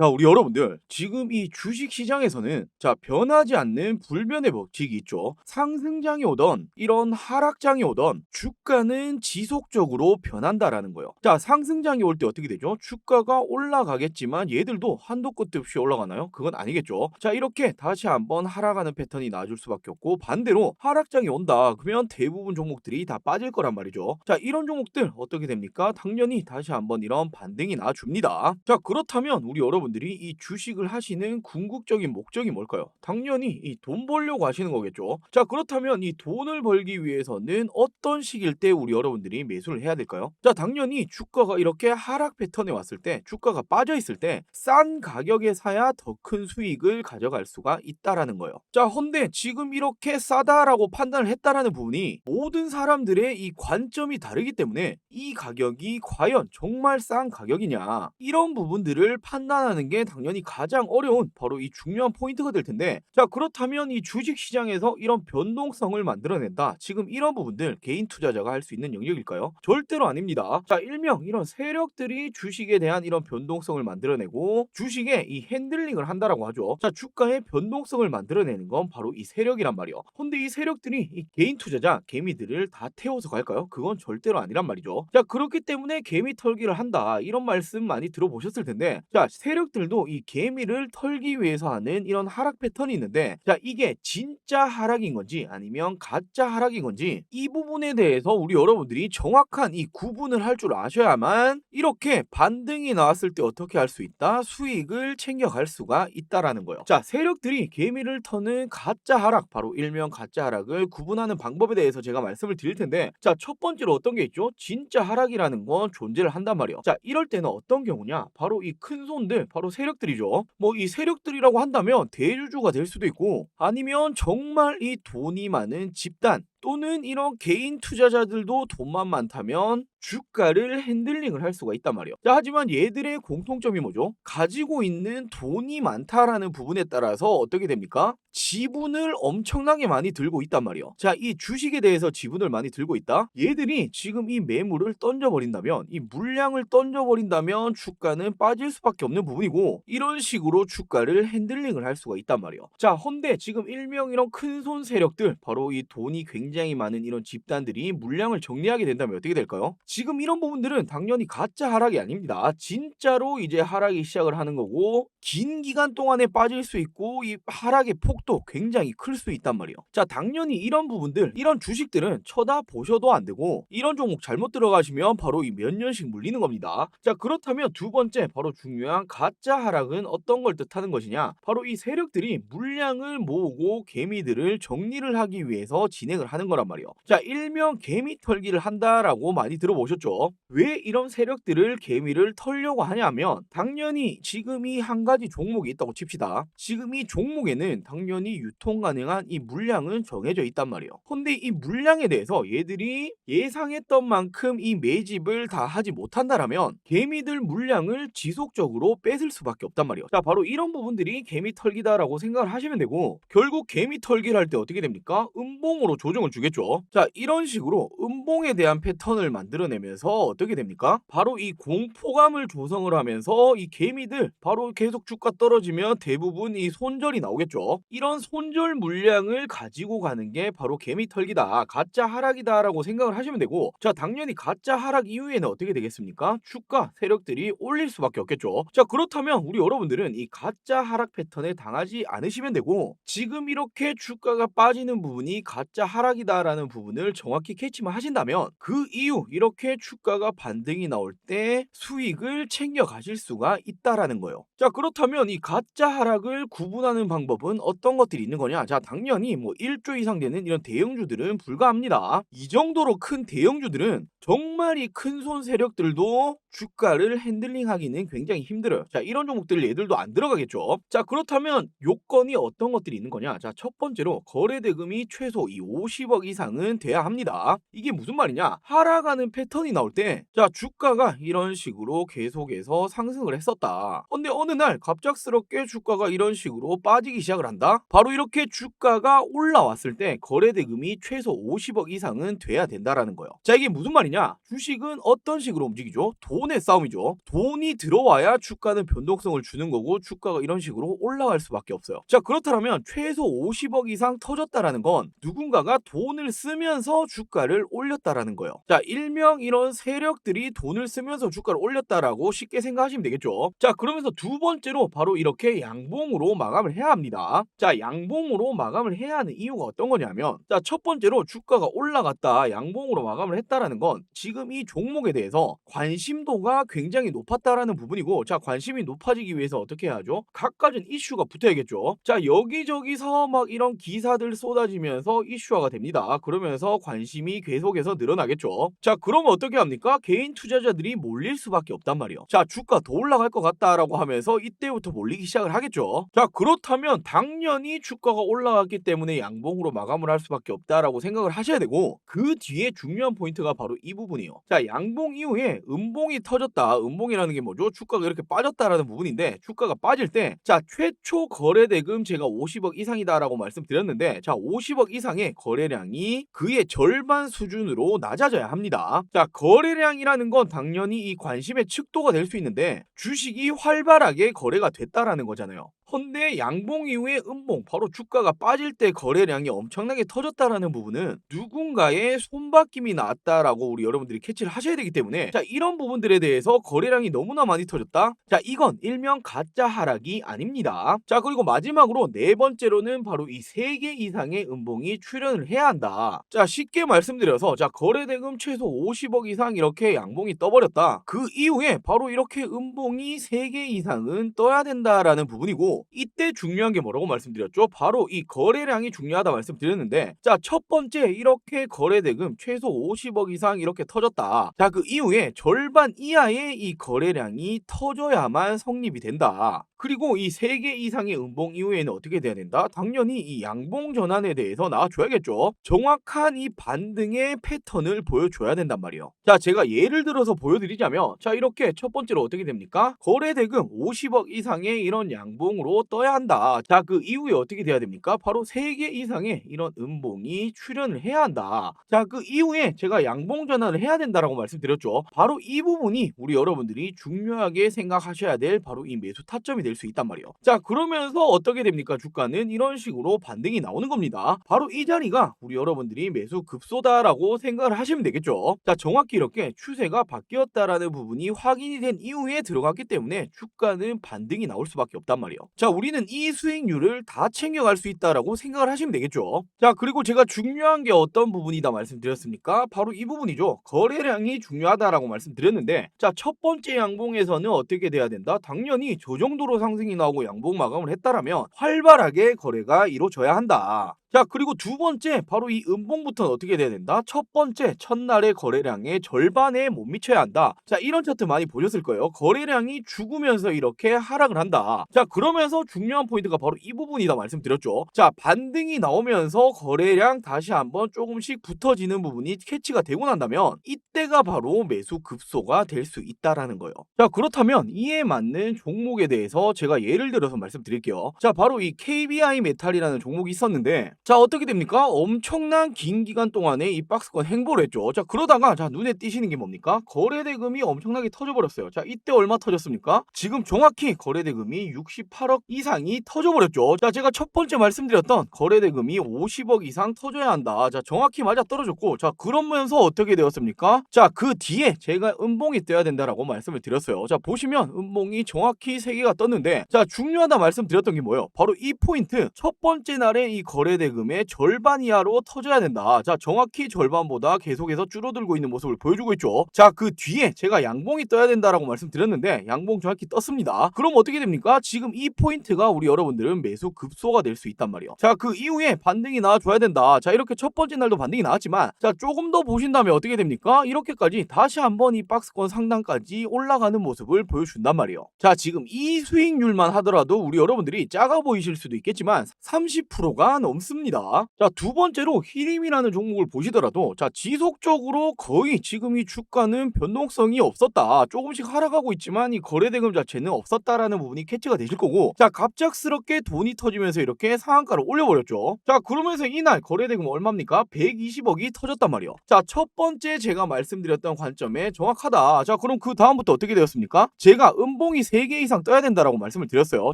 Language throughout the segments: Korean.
자, 우리 여러분들, 지금 이 주식 시장에서는 자, 변하지 않는 불변의 법칙이 있죠. 상승장이 오던 이런 하락장이 오던 주가는 지속적으로 변한다라는 거예요. 자, 상승장이 올 때 어떻게 되죠? 주가가 올라가겠지만 얘들도 한도 끝도 없이 올라가나요? 그건 아니겠죠. 자, 이렇게 다시 한번 하락하는 패턴이 나와줄 수밖에 없고 반대로 하락장이 온다. 그러면 대부분 종목들이 다 빠질 거란 말이죠. 자, 이런 종목들 어떻게 됩니까? 당연히 다시 한번 이런 반등이 나와줍니다. 자, 그렇다면 우리 여러분 들이 이 주식을 하시는 궁극적인 목적이 뭘까요? 당연히 이 돈 벌려고 하시는 거겠죠. 자, 그렇다면 이 돈을 벌기 위해서는 어떤 시기일 때 우리 여러분들이 매수를 해야 될까요? 자, 당연히 주가가 이렇게 하락 패턴에 왔을 때, 주가가 빠져 있을 때 싼 가격에 사야 더 큰 수익을 가져갈 수가 있다라는 거예요. 자, 헌데 지금 이렇게 싸다라고 판단을 했다라는 부분이 모든 사람들의 이 관점이 다르기 때문에 이 가격이 과연 정말 싼 가격이냐 이런 부분들을 판단하는 게 당연히 가장 어려운 바로 이 중요한 포인트가 될 텐데 자 그렇다면 이 주식 시장에서 이런 변동성을 만들어낸다 지금 이런 부분들 개인 투자자가 할 수 있는 영역일까요? 절대로 아닙니다. 자 일명 이런 세력들이 주식에 대한 이런 변동성을 만들어내고 주식에 이 핸들링을 한다라고 하죠. 자 주가의 변동성을 만들어내는 건 바로 이 세력이란 말이요. 근데 이 세력들이 이 개인 투자자 개미들을 다 태워서 갈까요? 그건 절대로 아니란 말이죠. 자 그렇기 때문에 개미 털기를 한다 이런 말씀 많이 들어보셨을 텐데 자 세력 들도 이 개미를 털기 위해서 하는 이런 하락 패턴이 있는데 자 이게 진짜 하락인 건지 아니면 가짜 하락인 건지 이 부분에 대해서 우리 여러분들이 정확한 이 구분을 할 줄 아셔야만 이렇게 반등이 나왔을 때 어떻게 할 수 있다 수익을 챙겨갈 수가 있다라는 거예요. 자 세력들이 개미를 터는 가짜 하락 바로 일명 가짜 하락을 구분하는 방법에 대해서 제가 말씀을 드릴 텐데 자 첫 번째로 어떤 게 있죠? 진짜 하락이라는 건 존재를 한단 말이에요. 자 이럴 때는 어떤 경우냐? 바로 이 큰 손들 바로 세력들이죠. 뭐 이 세력들이라고 한다면 대주주가 될 수도 있고 아니면 정말 이 돈이 많은 집단 또는 이런 개인 투자자들도 돈만 많다면 주가를 핸들링을 할 수가 있단 말이에요. 자, 하지만 얘들의 공통점이 뭐죠? 가지고 있는 돈이 많다라는 부분에 따라서 어떻게 됩니까? 지분을 엄청나게 많이 들고 있단 말이에요. 자, 이 주식에 대해서 지분을 많이 들고 있다? 얘들이 지금 이 매물을 던져버린다면, 이 물량을 던져버린다면 주가는 빠질 수밖에 없는 부분이고, 이런 식으로 주가를 핸들링을 할 수가 있단 말이에요. 자, 헌데 지금 일명 이런 큰 손 세력들, 바로 이 돈이 굉장히 많은 이런 집단들이 물량을 정리하게 된다면 어떻게 될까요? 지금 이런 부분들은 당연히 가짜 하락이 아닙니다. 진짜로 이제 하락이 시작을 하는 거고 긴 기간 동안에 빠질 수 있고 이 하락의 폭도 굉장히 클 수 있단 말이에요. 자, 당연히 이런 부분들, 이런 주식들은 쳐다보셔도 안 되고 이런 종목 잘못 들어가시면 바로 이 몇 년씩 물리는 겁니다. 자, 그렇다면 두 번째 바로 중요한 가짜 하락은 어떤 걸 뜻하는 것이냐? 바로 이 세력들이 물량을 모으고 개미들을 정리를 하기 위해서 진행을 하는 거란 말이에요. 자, 일명 개미 털기를 한다라고 많이 들어보셨죠? 왜 이런 세력들을 개미를 털려고 하냐면 당연히 지금 이 한 가지 종목이 있다고 칩시다. 지금 이 종목에는 당연히 유통 가능한 이 물량은 정해져 있단 말이에요. 근데 이 물량에 대해서 얘들이 예상했던 만큼 이 매집을 다 하지 못한다라면 개미들 물량을 지속적으로 뺏을 수밖에 없단 말이에요. 자, 바로 이런 부분들이 개미 털기다라고 생각을 하시면 되고 결국 개미 털기를 할 때 어떻게 됩니까? 음봉으로 조정을 주겠죠. 자, 이런 식으로 음봉에 대한 패턴을 만들어내면서 어떻게 됩니까? 바로 이 공포감을 조성을 하면서 이 개미들 바로 계속 주가 떨어지면 대부분 이 손절이 나오겠죠. 이런 손절 물량을 가지고 가는 게 바로 개미 털기다, 가짜 하락이다라고 생각을 하시면 되고, 자 당연히 가짜 하락 이후에는 어떻게 되겠습니까? 주가 세력들이 올릴 수밖에 없겠죠. 자 그렇다면 우리 여러분들은 이 가짜 하락 패턴에 당하지 않으시면 되고, 지금 이렇게 주가가 빠지는 부분이 가짜 하락 이다라는 부분을 정확히 캐치만 하신다면 그 이후 이렇게 주가가 반등이 나올 때 수익을 챙겨 가실 수가 있다라는 거예요. 자, 그렇다면 이 가짜 하락을 구분하는 방법은 어떤 것들이 있는 거냐? 자, 당연히 뭐 1조 이상 되는 이런 대형주들은 불가합니다. 이 정도로 큰 대형주들은 정말 이 큰 손 세력들도 주가를 핸들링하기는 굉장히 힘들어요. 자, 이런 종목들 얘들도 안 들어가겠죠. 자, 그렇다면 요건이 어떤 것들이 있는 거냐? 자, 첫 번째로 거래 대금이 최소 이 50억 이상은 돼야 합니다. 이게 무슨 말이냐? 하락하는 패턴이 나올 때, 자, 주가가 이런 식으로 계속해서 상승을 했었다. 근데 어느 날 갑작스럽게 주가가 이런 식으로 빠지기 시작을 한다? 바로 이렇게 주가가 올라왔을 때 거래 대금이 최소 50억 이상은 돼야 된다라는 거예요. 자, 이게 무슨 말이냐? 주식은 어떤 식으로 움직이죠? 돈의 싸움이죠. 돈이 들어와야 주가는 변동성을 주는 거고 주가가 이런 식으로 올라갈 수밖에 없어요. 자, 그렇다면 최소 50억 이상 터졌다라는 건 누군가가 돈을 쓰면서 주가를 올렸다라는 거예요. 자, 일명 이런 세력들이 돈을 쓰면서 주가를 올렸다라고 쉽게 생각하시면 되겠죠. 자, 그러면서 두 번째로 바로 이렇게 양봉으로 마감을 해야 합니다. 자, 양봉으로 마감을 해야 하는 이유가 어떤 거냐면 자, 첫 번째로 주가가 올라갔다 양봉으로 마감을 했다라는 건 지금 이 종목에 대해서 관심도 가 굉장히 높았다라는 부분이고 자, 관심이 높아지기 위해서 어떻게 해야죠? 각가진 이슈가 붙어야겠죠. 자, 여기저기서 막 이런 기사들 쏟아지면서 이슈화가 됩니다. 그러면서 관심이 계속해서 늘어나겠죠. 자, 그러면 어떻게 합니까? 개인 투자자들이 몰릴 수밖에 없단 말이에요. 자, 주가 더 올라갈 것 같다라고 하면서 이때부터 몰리기 시작을 하겠죠. 자, 그렇다면 당연히 주가가 올라갔기 때문에 양봉으로 마감을 할 수밖에 없다라고 생각을 하셔야 되고 그 뒤에 중요한 포인트가 바로 이 부분이에요. 자, 양봉 이후에 음봉이 터졌다. 음봉이라는 게 뭐죠? 주가가 이렇게 빠졌다라는 부분인데 주가가 빠질 때 자, 최초 거래 대금 제가 50억 이상이다라고 말씀드렸는데 자, 50억 이상의 거래량이 그의 절반 수준으로 낮아져야 합니다. 자, 거래량이라는 건 당연히 이 관심의 측도가 될 수 있는데 주식이 활발하게 거래가 됐다라는 거잖아요. 헌데 양봉 이후에 음봉 바로 주가가 빠질 때 거래량이 엄청나게 터졌다라는 부분은 누군가의 손바뀜이 나왔다라고 우리 여러분들이 캐치를 하셔야 되기 때문에 자 이런 부분들에 대해서 거래량이 너무나 많이 터졌다. 자 이건 일명 가짜 하락이 아닙니다. 자 그리고 마지막으로 네 번째로는 바로 이 세 개 이상의 음봉이 출현을 해야 한다. 자 쉽게 말씀드려서 자 거래 대금 최소 50억 이상 이렇게 양봉이 떠버렸다. 그 이후에 바로 이렇게 음봉이 세 개 이상은 떠야 된다라는 부분이고 이때 중요한 게 뭐라고 말씀드렸죠? 바로 이 거래량이 중요하다 말씀드렸는데 자 첫 번째 이렇게 거래대금 최소 50억 이상 이렇게 터졌다. 자 그 이후에 절반 이하의 이 거래량이 터져야만 성립이 된다. 그리고 이세개 이상의 음봉 이후에는 어떻게 돼야 된다? 당연히 이 양봉 전환에 대해서 나와줘야겠죠. 정확한 이 반등의 패턴을 보여줘야 된단 말이에요. 자, 제가 예를 들어서 보여드리자면, 자, 이렇게 첫 번째로 어떻게 됩니까? 거래 대금 50억 이상의 이런 양봉으로 떠야 한다. 자, 그 이후에 어떻게 돼야 됩니까? 바로 세개 이상의 이런 음봉이 출현을 해야 한다. 자, 그 이후에 제가 양봉 전환을 해야 된다라고 말씀드렸죠. 바로 이 부분이 우리 여러분들이 중요하게 생각하셔야 될 바로 이 매수 타점이 될 수 있단 말이에요. 자, 그러면서 어떻게 됩니까? 주가는 이런 식으로 반등이 나오는 겁니다. 바로 이 자리가 우리 여러분들이 매수 급소다라고 생각을 하시면 되겠죠. 자, 정확히 이렇게 추세가 바뀌었다라는 부분이 확인이 된 이후에 들어갔기 때문에 주가는 반등이 나올 수밖에 없단 말이에요. 자, 우리는 이 수익률을 다 챙겨갈 수 있다라고 생각을 하시면 되겠죠. 자, 그리고 제가 중요한 게 어떤 부분이다 말씀드렸습니까? 바로 이 부분이죠. 거래량이 중요하다라고 말씀드렸는데, 자, 첫 번째 양봉에서는 어떻게 돼야 된다? 당연히 저 정도로 상승이 나오고 양봉 마감을 했다라면 활발하게 거래가 이루어져야 한다. 자 그리고 두 번째 바로 이 음봉부터는 어떻게 돼야 된다? 첫 번째 첫날의 거래량의 절반에 못 미쳐야 한다. 자 이런 차트 많이 보셨을 거예요. 거래량이 죽으면서 이렇게 하락을 한다. 자 그러면서 중요한 포인트가 바로 이 부분이다 말씀드렸죠. 자 반등이 나오면서 거래량 다시 한번 조금씩 붙어지는 부분이 캐치가 되고 난다면 이때가 바로 매수 급소가 될 수 있다라는 거예요. 자 그렇다면 이에 맞는 종목에 대해서 제가 예를 들어서 말씀드릴게요. 자 바로 이 KBI 메탈이라는 종목이 있었는데 자 어떻게 됩니까? 엄청난 긴 기간 동안에 이 박스권 행보를 했죠. 자 그러다가 자 눈에 띄시는 게 뭡니까? 거래대금이 엄청나게 터져버렸어요. 자 이때 얼마 터졌습니까? 지금 정확히 거래대금이 68억 이상이 터져버렸죠. 자 제가 첫 번째 말씀드렸던 거래대금이 50억 이상 터져야 한다. 자 정확히 맞아 떨어졌고 자 그러면서 어떻게 되었습니까? 자 그 뒤에 제가 음봉이 떠야 된다라고 말씀을 드렸어요. 자 보시면 음봉이 정확히 세 개가 떴는데 자 중요하다 말씀드렸던 게 뭐예요? 바로 이 포인트 첫 번째 날에 이 거래대금 대금의 절반 이하로 터져야 된다. 자, 정확히 절반보다 계속해서 줄어들고 있는 모습을 보여주고 있죠. 자, 그 뒤에 제가 양봉이 떠야 된다라고 말씀드렸는데 양봉 정확히 떴습니다. 그럼 어떻게 됩니까? 지금 이 포인트가 우리 여러분들은 매수 급소가 될 수 있단 말이에요. 자, 그 이후에 반등이 나와줘야 된다. 자, 이렇게 첫 번째 날도 반등이 나왔지만 자, 조금 더 보신다면 어떻게 됩니까? 이렇게까지 다시 한번 이 박스권 상단까지 올라가는 모습을 보여준단 말이에요. 자, 지금 이 수익률만 하더라도 우리 여러분들이 작아 보이실 수도 있겠지만 30%가 넘습니다. 있습니다. 자, 두 번째로 히림이라는 종목을 보시더라도 자, 지속적으로 거의 지금 이 주가는 변동성이 없었다. 조금씩 하락하고 있지만 이 거래 대금 자체는 없었다라는 부분이 캐치가 되실 거고 자, 갑작스럽게 돈이 터지면서 이렇게 상한가를 올려버렸죠. 자, 그러면서 이날 거래 대금 얼마입니까? 120억이 터졌단 말이요. 자, 첫 번째 제가 말씀드렸던 관점에 정확하다. 자, 그럼 그 다음부터 어떻게 되었습니까? 제가 음봉이 3개 이상 떠야 된다라고 말씀을 드렸어요.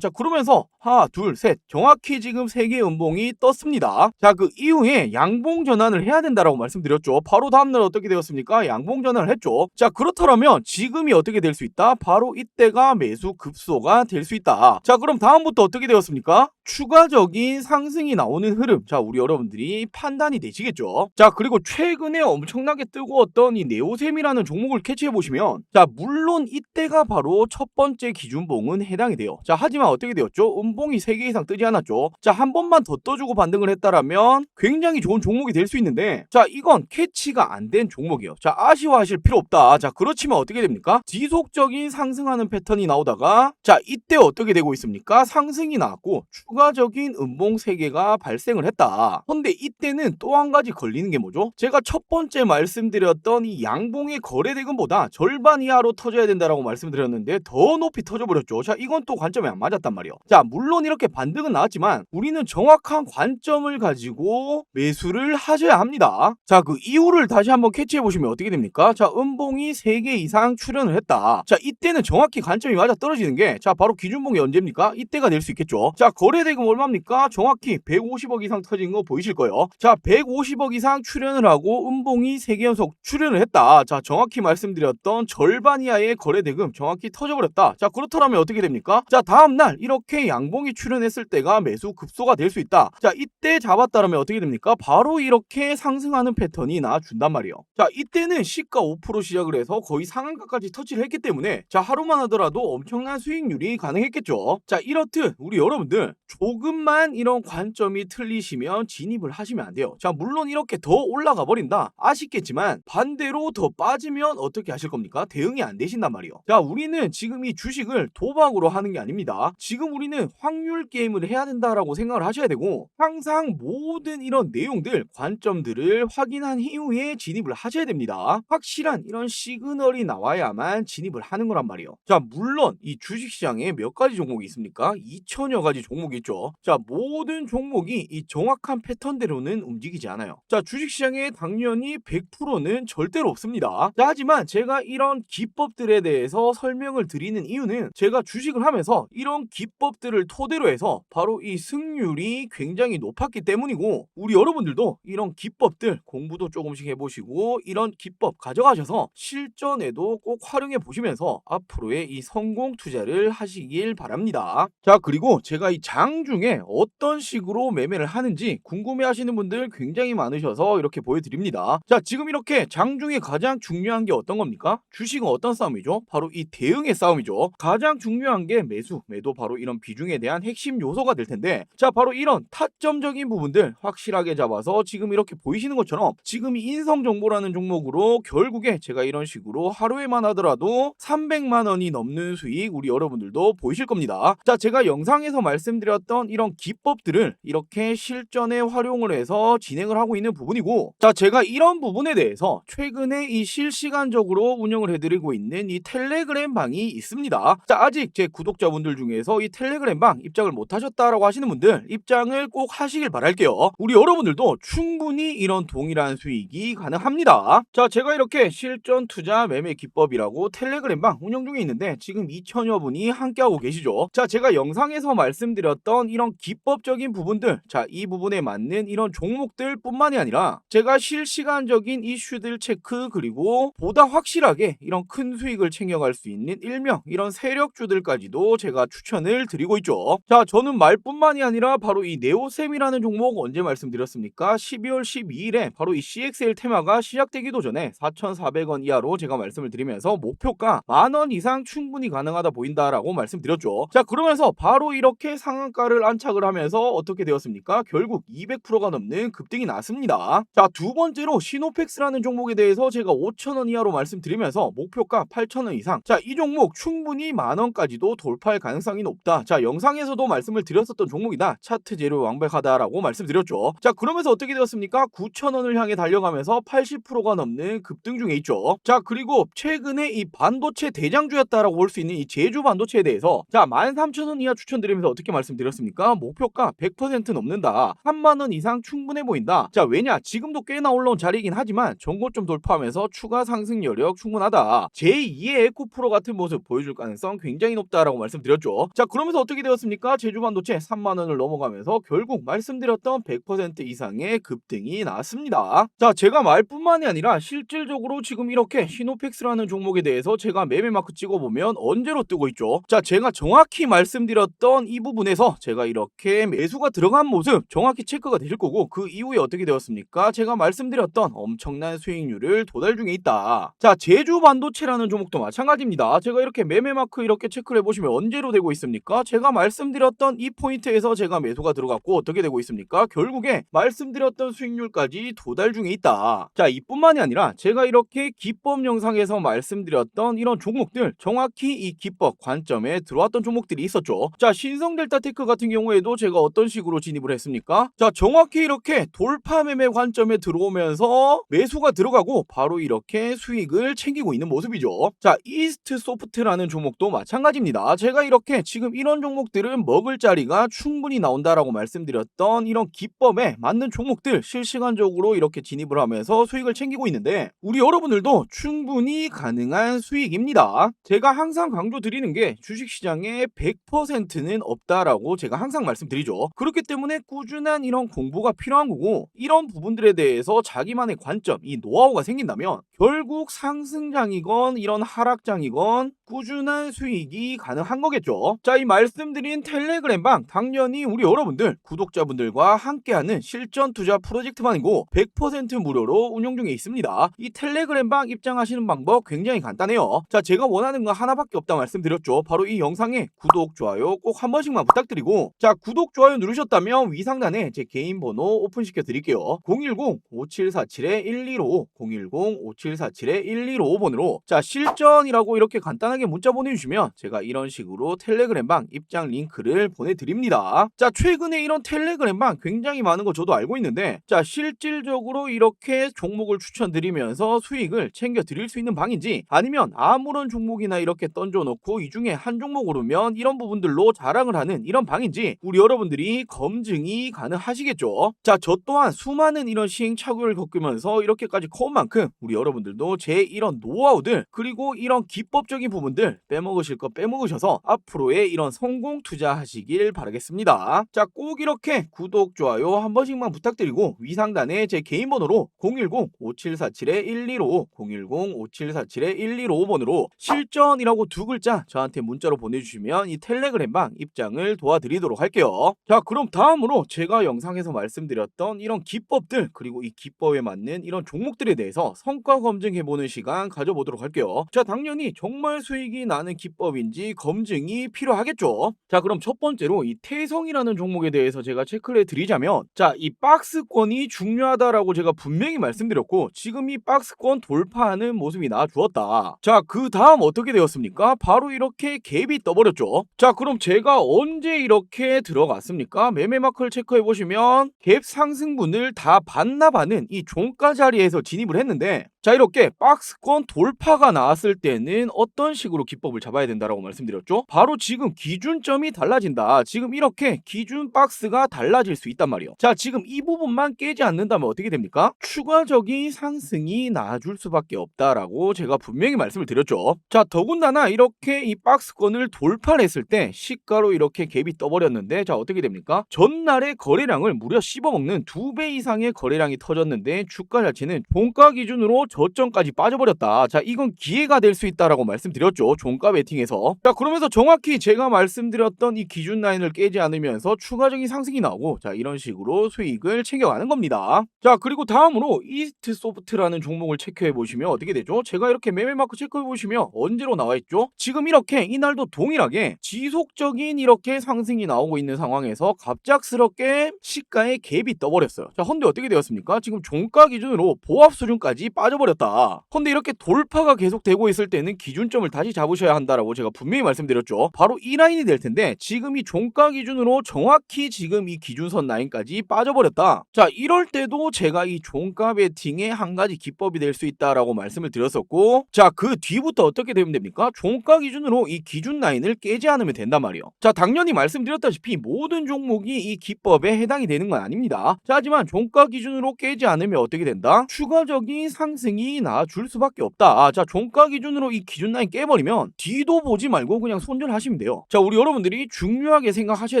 자, 그러면서 하나, 둘, 셋. 정확히 지금 3개의 음봉이 떴습니다. 자, 그 이후에 양봉 전환을 해야 된다라고 말씀드렸죠. 바로 다음날 어떻게 되었습니까? 양봉 전환을 했죠. 자, 그렇다면 지금이 어떻게 될 수 있다? 바로 이때가 매수 급소가 될 수 있다. 자, 그럼 다음부터 어떻게 되었습니까? 추가적인 상승이 나오는 흐름. 자, 우리 여러분들이 판단이 되시겠죠. 자, 그리고 최근에 엄청나게 뜨거웠던 이 네오셈이라는 종목을 캐치해 보시면 자, 물론 이때가 바로 첫 번째 기준봉은 해당이 돼요. 자, 하지만 어떻게 되었죠? 음봉이 3개 이상 뜨지 않았죠. 자, 한 번만 더 떠주고 반등을 했다라면 굉장히 좋은 종목이 될 수 있는데 자, 이건 캐치가 안 된 종목이에요. 자, 아쉬워하실 필요 없다. 자, 그렇지만 어떻게 됩니까? 지속적인 상승하는 패턴이 나오다가 자, 이때 어떻게 되고 있습니까? 상승이 나왔고 추가적인 음봉 3개가 발생을 했다. 근데 이때는 또 한 가지 걸리는 게 뭐죠? 제가 첫 번째 말씀드렸던 이 양봉의 거래 대금보다 절반 이하로 터져야 된다라고 말씀드렸는데 더 높이 터져버렸죠. 자, 이건 또 관점이 안 맞았단 말이에요. 자, 물론 이렇게 반등은 나왔지만 우리는 정확한 관점 을 가지고 매수를 하셔야 합니다. 자, 그 이유를 다시 한번 캐치해 보시면 어떻게 됩니까? 자, 음봉이 3개 이상 출현을 했다. 자, 이때는 정확히 관점이 맞아 떨어지는 게 자, 바로 기준봉이 언제입니까? 이때가 될 수 있겠죠. 자, 거래 대금 얼마입니까? 정확히 150억 이상 터진 거 보이실 거예요. 자, 150억 이상 출현을 하고 음봉이 3개 연속 출현을 했다. 자, 정확히 말씀드렸던 절반 이하의 거래 대금 정확히 터져버렸다. 자, 그렇다면 어떻게 됩니까? 자, 다음 날 이렇게 양봉이 출현했을 때가 매수 급소가 될 수 있다. 자, 이때 잡았다면 어떻게 됩니까? 바로 이렇게 상승하는 패턴이 나와준단 말이에요. 자, 이때는 시가 5% 시작을 해서 거의 상한가까지 터치를 했기 때문에 자, 하루만 하더라도 엄청난 수익률이 가능했겠죠. 자, 이렇듯 우리 여러분들 조금만 이런 관점이 틀리시면 진입을 하시면 안 돼요. 자, 물론 이렇게 더 올라가 버린다. 아쉽겠지만 반대로 더 빠지면 어떻게 하실 겁니까? 대응이 안 되신단 말이에요. 자, 우리는 지금 이 주식을 도박으로 하는 게 아닙니다. 지금 우리는 확률 게임을 해야 된다라고 생각을 하셔야 되고 항상 모든 이런 내용들, 관점들을 확인한 이후에 진입을 하셔야 됩니다. 확실한 이런 시그널이 나와야만 진입을 하는 거란 말이에요. 자, 물론 이 주식시장에 몇 가지 종목이 있습니까? 2천여 가지 종목이 있죠. 자, 모든 종목이 이 정확한 패턴대로는 움직이지 않아요. 자, 주식시장에 당연히 100%는 절대로 없습니다. 자, 하지만 제가 이런 기법들에 대해서 설명을 드리는 이유는 제가 주식을 하면서 이런 기법들을 토대로 해서 바로 이 승률이 굉장히 높았기 때문이고 우리 여러분들도 이런 기법들 공부도 조금씩 해보시고 이런 기법 가져가셔서 실전에도 꼭 활용해 보시면서 앞으로의 이 성공 투자를 하시길 바랍니다. 자 그리고 제가 이 장 중에 어떤 식으로 매매를 하는지 궁금해 하시는 분들 굉장히 많으셔서 이렇게 보여드립니다. 자 지금 이렇게 장 중에 가장 중요한 게 어떤 겁니까? 주식은 어떤 싸움이죠? 바로 이 대응의 싸움이죠. 가장 중요한 게 매수, 매도 바로 이런 비중에 대한 핵심 요소가 될 텐데 자 바로 이런 타점적인 부분들 확실하게 잡아서 지금 이렇게 보이시는 것처럼 지금 이 인성 정보라는 종목으로 결국에 제가 이런 식으로 하루에만 하더라도 300만 원이 넘는 수익 우리 여러분들도 보이실 겁니다. 자 제가 영상에서 말씀드렸던 이런 기법들을 이렇게 실전에 활용을 해서 진행을 하고 있는 부분이고 자 제가 이런 부분에 대해서 최근에 이 실시간적으로 운영을 해드리고 있는 이 텔레그램 방이 있습니다. 자 아직 제 구독자분들 중에서 이 텔레그램 방 입장을 못 하셨다라고 하시는 분들 입장을 꼭 하시길 바랄게요. 우리 여러분들도 충분히 이런 동일한 수익이 가능합니다. 자 제가 이렇게 실전 투자 매매 기법이라고 텔레그램 방 운영 중에 있는데 지금 2천여 분이 함께하고 계시죠. 자 제가 영상에서 말씀드렸던 이런 기법적인 부분들 자 이 부분에 맞는 이런 종목들 뿐만이 아니라 제가 실시간적인 이슈들 체크 그리고 보다 확실하게 이런 큰 수익을 챙겨갈 수 있는 일명 이런 세력주들까지도 제가 추천을 드리고 있죠. 자 저는 말뿐만이 아니라 바로 이 네오셈이라 는 종목 언제 말씀드렸습니까? 12월 12일에 바로 이 CXL 테마가 시작되기도 전에 4,400원 이하로 제가 말씀을 드리면서 목표가 만 원 이상 충분히 가능하다 보인다라고 말씀드렸죠. 자 그러면서 바로 이렇게 상한가를 안착을 하면서 어떻게 되었습니까? 결국 200%가 넘는 급등이 났습니다. 자 두 번째로 시노펙스라는 종목에 대해서 제가 5,000원 이하로 말씀드리면서 목표가 8,000원 이상. 자 이 종목 충분히 만 원까지도 돌파할 가능성이 높다. 자 영상에서도 말씀을 드렸었던 종목이다. 차트 재료 완벽하다. 있다라고 말씀드렸죠. 자, 그러면서 어떻게 되었습니까? 9,000원을 향해 달려가면서 80%가 넘는 급등 중에 있죠. 자, 그리고 최근에 이 반도체 대장주였다라고 볼 수 있는 이 제주 반도체에 대해서 자, 13,000원 이하 추천드리면서 어떻게 말씀드렸습니까? 목표가 100% 넘는다. 3만 원 이상 충분해 보인다. 자, 왜냐? 지금도 꽤나 올라온 자리이긴 하지만 전고점 돌파하면서 추가 상승 여력 충분하다. 제2의 에코프로 같은 모습 보여줄 가능성 굉장히 높다라고 말씀드렸죠. 자, 그러면서 어떻게 되었습니까? 제주 반도체 3만 원을 넘어가면서 결국 말 씀드렸던 100% 이상의 급등이 나왔습니다. 자, 제가 말뿐만이 아니라 실질적으로 지금 이렇게 시노펙스라는 종목에 대해서 제가 매매 마크 찍어보면 언제로 뜨고 있죠. 자, 제가 정확히 말씀드렸던 이 부분에서 제가 이렇게 매수가 들어간 모습 정확히 체크가 되실 거고 그 이후에 어떻게 되었습니까? 제가 말씀드렸던 엄청난 수익률을 도달 중에 있다. 자, 제주 반도체라는 종목도 마찬가지입니다. 제가 이렇게 매매 마크 이렇게 체크를 해보시면 언제로 되고 있습니까? 제가 말씀드렸던 이 포인트에서 제가 매수가 들어갔고 어떻게 되고 있습니까? 결국에 말씀드렸던 수익률까지 도달 중에 있다. 자, 이뿐만이 아니라 제가 이렇게 기법 영상에서 말씀드렸던 이런 종목들 정확히 이 기법 관점에 들어왔던 종목들이 있었죠. 자, 신성 델타 테크 같은 경우에도 제가 어떤 식으로 진입을 했습니까? 자, 정확히 이렇게 돌파 매매 관점에 들어오면서 매수가 들어가고 바로 이렇게 수익을 챙기고 있는 모습이죠. 자, 이스트 소프트라는 종목도 마찬가지입니다. 제가 이렇게 지금 이런 종목들은 먹을 자리가 충분히 나온다라고 말씀드렸던 이런 기법에 맞는 종목들 실시간적으로 이렇게 진입을 하면서 수익을 챙기고 있는데 우리 여러분들도 충분히 가능한 수익입니다. 제가 항상 강조드리는 게 주식시장에 100%는 없다라고 제가 항상 말씀드리죠. 그렇기 때문에 꾸준한 이런 공부가 필요한 거고 이런 부분들에 대해서 자기만의 관점, 이 노하우가 생긴다면 결국 상승장이건 이런 하락장이건 꾸준한 수익이 가능한 거겠죠. 자, 이 말씀드린 텔레그램 방 당연히 우리 여러분들 구독자분 들과 함께하는 실전 투자 프로젝트만이고 100% 무료로 운영 중에 있습니다. 이 텔레그램 방 입장하시는 방법 굉장히 간단해요. 자, 제가 원하는 거 하나밖에 없다 말씀드렸죠. 바로 이 영상에 구독, 좋아요 꼭 한 번씩만 부탁드리고 자, 구독, 좋아요 누르셨다면 위상단에 제 개인 번호 오픈시켜 드릴게요. 010-5747-115 010-5747-115번으로 자, 실전이라고 이렇게 간단하게 문자 보내주시면 제가 이런 식으로 텔레그램 방 입장 링크를 보내드립니다. 자, 최근에 이런 텔레그램 방 굉장히 많은 거 저도 알고 있는데 자, 실질적으로 이렇게 종목을 추천드리면서 수익을 챙겨 드릴 수 있는 방인지 아니면 아무런 종목이나 이렇게 던져놓고 이 중에 한 종목 오르면 이런 부분들로 자랑을 하는 이런 방인지 우리 여러분들이 검증이 가능하시겠죠. 자, 저 또한 수많은 이런 시행착오를 겪으면서 이렇게까지 커온 만큼 우리 여러분들도 제 이런 노하우들 그리고 이런 기법적인 부분들 빼먹으실 거 빼먹으셔서 앞으로의 이런 성공 투자하시길 바라겠습니다. 자, 꼭 이렇게 구독, 좋아요 한 번씩만 부탁드리고 위상단에 제 개인 번호로 010-5747-115 010-5747-115번으로 실전이라고 두 글자 저한테 문자로 보내주시면 이 텔레그램방 입장을 도와드리도록 할게요. 자, 그럼 다음으로 제가 영상에서 말씀드렸던 이런 기법들 그리고 이 기법에 맞는 이런 종목들에 대해서 성과 검증해보는 시간 가져보도록 할게요. 자, 당연히 정말 수익이 나는 기법인지 검증이 필요하겠죠. 자, 그럼 첫 번째로 이 태성이라는 종목에 대해서 제가 체크 를 해드리자면 자, 이 박스권이 중요하다라고 제가 분명히 말씀드렸고 지금 이 박스권 돌파하는 모습이 나와주었다. 자, 그 다음 어떻게 되었습니까? 바로 이렇게 갭이 떠버렸죠. 자, 그럼 제가 언제 이렇게 들어갔습니까? 매매 마크를 체크해 보시면 갭 상승분을 다 반납하는 이 종가 자리에서 진입을 했는데 자 이렇게 박스권 돌파가 나왔을 때는 어떤 식으로 기법을 잡아야 된다라고 말씀드렸죠? 바로 지금 기준점이 달라진다. 지금 이렇게 기준 박스가 달라질 수 있단 말이에요. 자 지금 이 부분만 깨지 않는다면 어떻게 됩니까? 추가적인 상승이 나아줄 수밖에 없다라고 제가 분명히 말씀을 드렸죠. 자 더군다나 이렇게 이 박스권을 돌파를 했을 때 시가로 이렇게 갭이 떠버렸는데 자 어떻게 됩니까? 전날의 거래량을 무려 씹어먹는 두 배 이상의 거래량이 터졌는데 주가 자체는 종가 기준으로 저점까지 빠져버렸다. 자, 이건 기회가 될 수 있다라고 말씀드렸죠. 종가 베팅에서. 자, 그러면서 정확히 제가 말씀드렸던 이 기준 라인을 깨지 않으면서 추가적인 상승이 나오고 자, 이런 식으로 수익을 챙겨가는 겁니다. 자, 그리고 다음으로 이스트 소프트라는 종목을 체크해 보시면 어떻게 되죠? 제가 이렇게 매매 마크 체크해 보시면 언제로 나와 있죠? 지금 이렇게 이날도 동일하게 지속적인 이렇게 상승이 나오고 있는 상황에서 갑작스럽게 시가에 갭이 떠버렸어요. 자, 헌데 어떻게 되었습니까? 지금 종가 기준으로 보합 수준까지 빠져버렸 빠 져버렸다. 근데 이렇게 돌파가 계속되고 있을 때는 기준점을 다시 잡으셔야 한다라고 제가 분명히 말씀드렸죠. 바로 이 라인이 될 텐데 지금 이 종가 기준으로 정확히 지금 이 기준선 라인까지 빠져버렸다. 자 이럴 때도 제가 이 종가 베팅의 한 가지 기법이 될 수 있다라고 말씀을 드렸었고 자 그 뒤부터 어떻게 되면 됩니까? 종가 기준으로 이 기준 라인을 깨지 않으면 된단 말이에요. 자 당연히 말씀드렸다시피 모든 종목이 이 기법에 해당이 되는 건 아닙니다. 자 하지만 종가 기준으로 깨지 않으면 어떻게 된다? 추가적인 상승 이 나줄 수밖에 없다. 아, 자 종가 기준으로 이 기준 라인 깨버리면 뒤도 보지 말고 그냥 손절하시면 돼요. 자 우리 여러분들이 중요하게 생각하셔야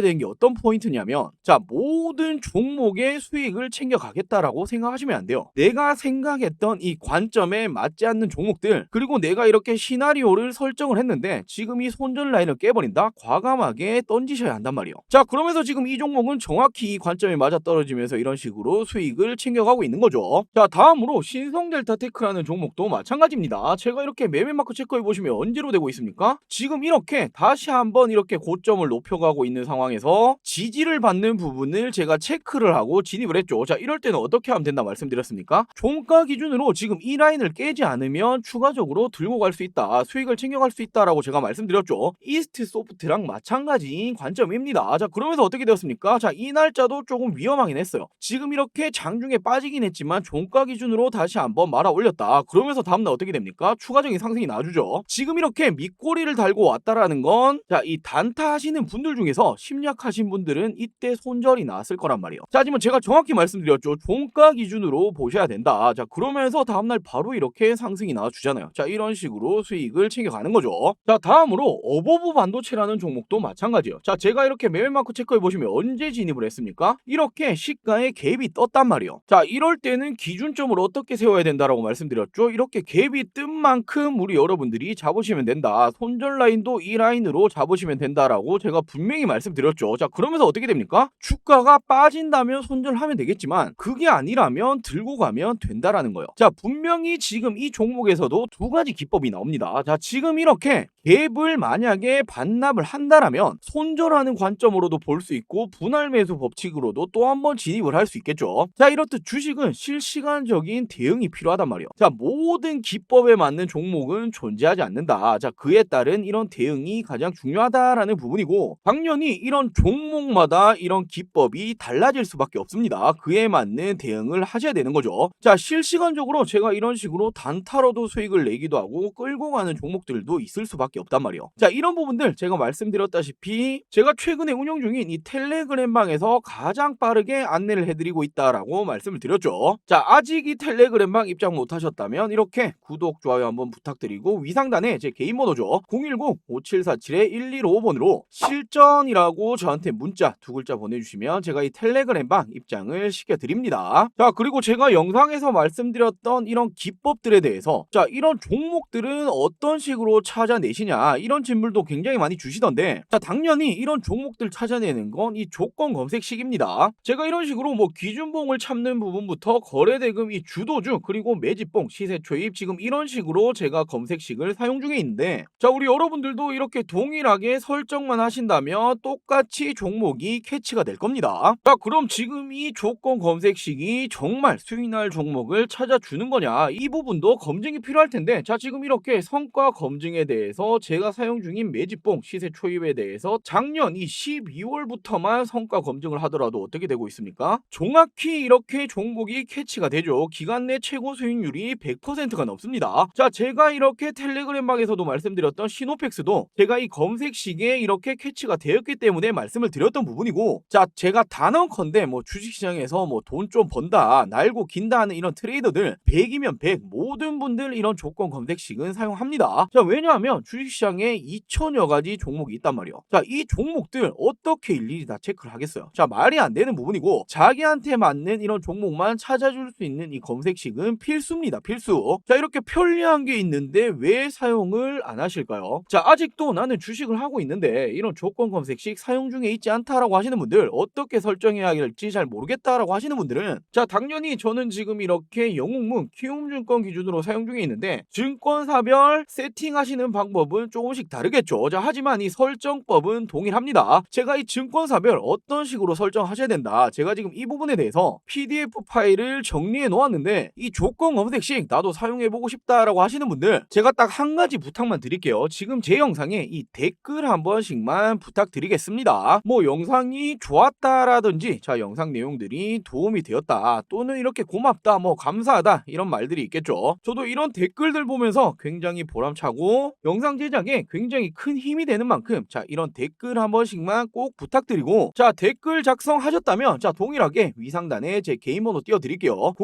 되는 게 어떤 포인트냐면 자 모든 종목의 수익을 챙겨가겠다라고 생각하시면 안 돼요. 내가 생각했던 이 관점에 맞지 않는 종목들 그리고 내가 이렇게 시나리오를 설정을 했는데 지금 이 손절 라인을 깨버린다 과감하게 던지셔야 한단 말이에요. 자 그러면서 지금 이 종목은 정확히 이 관점에 맞아 떨어지면서 이런 식으로 수익을 챙겨가고 있는 거죠. 자 다음으로 신성델타 테크라는 종목도 마찬가지입니다. 제가 이렇게 매매마크 체크해 보시면 언제로 되고 있습니까? 지금 이렇게 다시 한번 이렇게 고점을 높여가고 있는 상황에서 지지를 받는 부분을 제가 체크를 하고 진입을 했죠. 자 이럴 때는 어떻게 하면 된다 말씀드렸습니까? 종가 기준으로 지금 이 라인을 깨지 않으면 추가적으로 들고 갈 수 있다. 수익을 챙겨갈 수 있다라고 제가 말씀드렸죠. 이스트 소프트랑 마찬가지인 관점입니다. 자 그러면서 어떻게 되었습니까? 자 이 날짜도 조금 위험하긴 했어요. 지금 이렇게 장중에 빠지긴 했지만 종가 기준으로 다시 한번 말아 올렸다. 그러면서 다음날 어떻게 됩니까? 추가적인 상승이 나와주죠. 지금 이렇게 밑꼬리를 달고 왔다라는 건 자 이 단타 하시는 분들 중에서 심리학하신 분들은 이때 손절이 나왔을 거란 말이에요. 자 하지만 제가 정확히 말씀드렸죠. 종가 기준으로 보셔야 된다. 자 그러면서 다음날 바로 이렇게 상승이 나와주잖아요. 자 이런 식으로 수익을 챙겨가는 거죠. 자 다음으로 어버브 반도체라는 종목도 마찬가지예요. 자 제가 이렇게 매매마크 체크해 보시면 언제 진입을 했습니까? 이렇게 시가에 갭이 떴단 말이에요. 자 이럴 때는 기준점을 어떻게 세워야 된다라고 말씀드렸죠. 이렇게 갭이 뜬 만큼 우리 여러분들이 잡으시면 된다. 손절 라인도 이 라인으로 잡으시면 된다라고 제가 분명히 말씀드렸죠. 자 그러면서 어떻게 됩니까? 주가가 빠진다면 손절하면 되겠지만 그게 아니라면 들고 가면 된다라는 거예요. 자 분명히 지금 이 종목에서도 두 가지 기법이 나옵니다. 자 지금 이렇게 갭을 만약에 반납을 한다라면 손절하는 관점으로도 볼 수 있고 분할 매수 법칙으로도 또 한번 진입을 할 수 있겠죠. 자 이렇듯 주식은 실시간적인 대응이 필요하 단 말이에요. 자 모든 기법에 맞는 종목은 존재하지 않는다. 자 그에 따른 이런 대응이 가장 중요하다라는 부분이고 당연히 이런 종목마다 이런 기법이 달라질 수밖에 없습니다. 그에 맞는 대응을 하셔야 되는 거죠. 자 실시간적으로 제가 이런 식으로 단타로도 수익을 내기도 하고 끌고 가는 종목들도 있을 수밖에 없단 말이에요. 자 이런 부분들 제가 말씀드렸다시피 제가 최근에 운영 중인 이 텔레그램방에서 가장 빠르게 안내를 해드리고 있다라고 말씀을 드렸죠. 자 아직 이 텔레그램방 입장 못하셨다면 이렇게 구독 좋아요 한번 부탁드리고 위상단에 제 개인 번호죠. 010-5747-1155번으로 실전이라고 저한테 문자 두 글자 보내주시면 제가 이 텔레그램 방 입장을 시켜드립니다. 자 그리고 제가 영상에서 말씀드렸던 이런 기법들에 대해서 자 이런 종목들은 어떤 식으로 찾아내시냐 이런 질문도 굉장히 많이 주시던데 자 당연히 이런 종목들 찾아내는 건 이 조건 검색식입니다. 제가 이런 식으로 뭐 기준봉을 찾는 부분부터 거래대금 이 주도주 그리고 매집봉 시세 초입 지금 이런 식으로 제가 검색식을 사용 중에 있는데 자 우리 여러분들도 이렇게 동일하게 설정만 하신다면 똑같이 종목이 캐치가 될 겁니다. 자 그럼 지금 이 조건 검색식이 정말 수익날 종목을 찾아주는 거냐 이 부분도 검증이 필요할 텐데 자 지금 이렇게 성과 검증에 대해서 제가 사용 중인 매집봉 시세 초입에 대해서 작년 이 12월부터만 성과 검증을 하더라도 어떻게 되고 있습니까? 정확히 이렇게 종목이 캐치가 되죠. 기간 내 최고 수익 률이 100%가 넘습니다. 자 제가 이렇게 텔레그램방에서도 말씀드렸던 시노펙스도 제가 이 검색식에 이렇게 캐치가 되었기 때문에 말씀을 드렸던 부분이고 자 제가 단언컨대 뭐 주식시장에서 뭐 돈 좀 번다 날고 긴다 하는 이런 트레이더들 100이면 100 모든 분들 이런 조건 검색식은 사용합니다. 자 왜냐하면 주식시장에 2천여 가지 종목이 있단 말이에요. 자 이 종목들 어떻게 일일이 다 체크를 하겠어요. 자 말이 안 되는 부분이고 자기한테 맞는 이런 종목만 찾아줄 수 있는 이 검색식은 필수 입니다. 필수. 자 이렇게 편리한 게 있는데 왜 사용을 안 하실까요? 자 아직도 나는 주식을 하고 있는데 이런 조건 검색식 사용 중에 있지 않다라고 하시는 분들 어떻게 설정해야 할지 잘 모르겠다라고 하시는 분들은 자 당연히 저는 지금 이렇게 영웅문 키움증권 기준으로 사용 중에 있는데 증권사별 세팅하시는 방법은 조금씩 다르겠죠. 자 하지만 이 설정법은 동일합니다. 제가 이 증권사별 어떤 식으로 설정하셔야 된다. 제가 지금 이 부분에 대해서 PDF 파일을 정리해 놓았는데 이 조건 주권 검색식 나도 사용해보고 싶다라고 하시는 분들 제가 딱 한 가지 부탁만 드릴게요. 지금 제 영상에 이 댓글 한 번씩만 부탁드리겠습니다. 뭐 영상이 좋았다라든지 자 영상 내용들이 도움이 되었다 또는 이렇게 고맙다 뭐 감사하다 이런 말들이 있겠죠. 저도 이런 댓글들 보면서 굉장히 보람차고 영상 제작에 굉장히 큰 힘이 되는 만큼 자 이런 댓글 한 번씩만 꼭 부탁드리고 자 댓글 작성하셨다면 자 동일하게 위상단에 제 개인 번호 띄워드릴게요.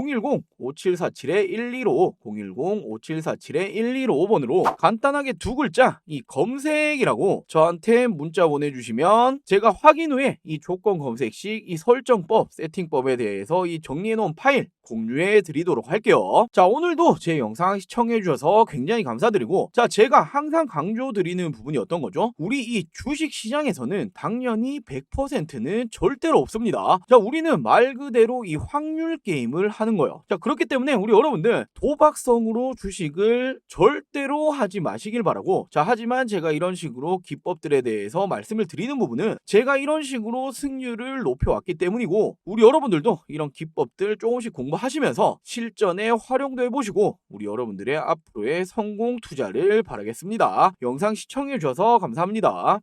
010-5747-115 010-5747-115번으로 간단하게 두 글자 이 검색이라고 저한테 문자 보내주시면 제가 확인 후에 이 조건 검색식 이 설정법 세팅법에 대해서 이 정리해 놓은 파일 공유해 드리도록 할게요. 자, 오늘도 제 영상 시청해 주셔서 굉장히 감사드리고 자, 제가 항상 강조 드리는 부분이 어떤 거죠? 우리 이 주식 시장에서는 당연히 100%는 절대로 없습니다. 자, 우리는 말 그대로 이 확률 게임을 하는 거예요. 자, 그렇기 때문에 우리 여러분들 도박성으로 주식을 절대로 하지 마시길 바라고 자, 하지만 제가 이런 식으로 기법들에 대해서 말씀을 드리는 부분은 제가 이런 식으로 승률을 높여왔기 때문이고 우리 여러분들도 이런 기법들 조금씩 공부하시면서 실전에 활용도 해보시고 우리 여러분들의 앞으로의 성공 투자를 바라겠습니다. 영상 시청해 주셔서 감사합니다.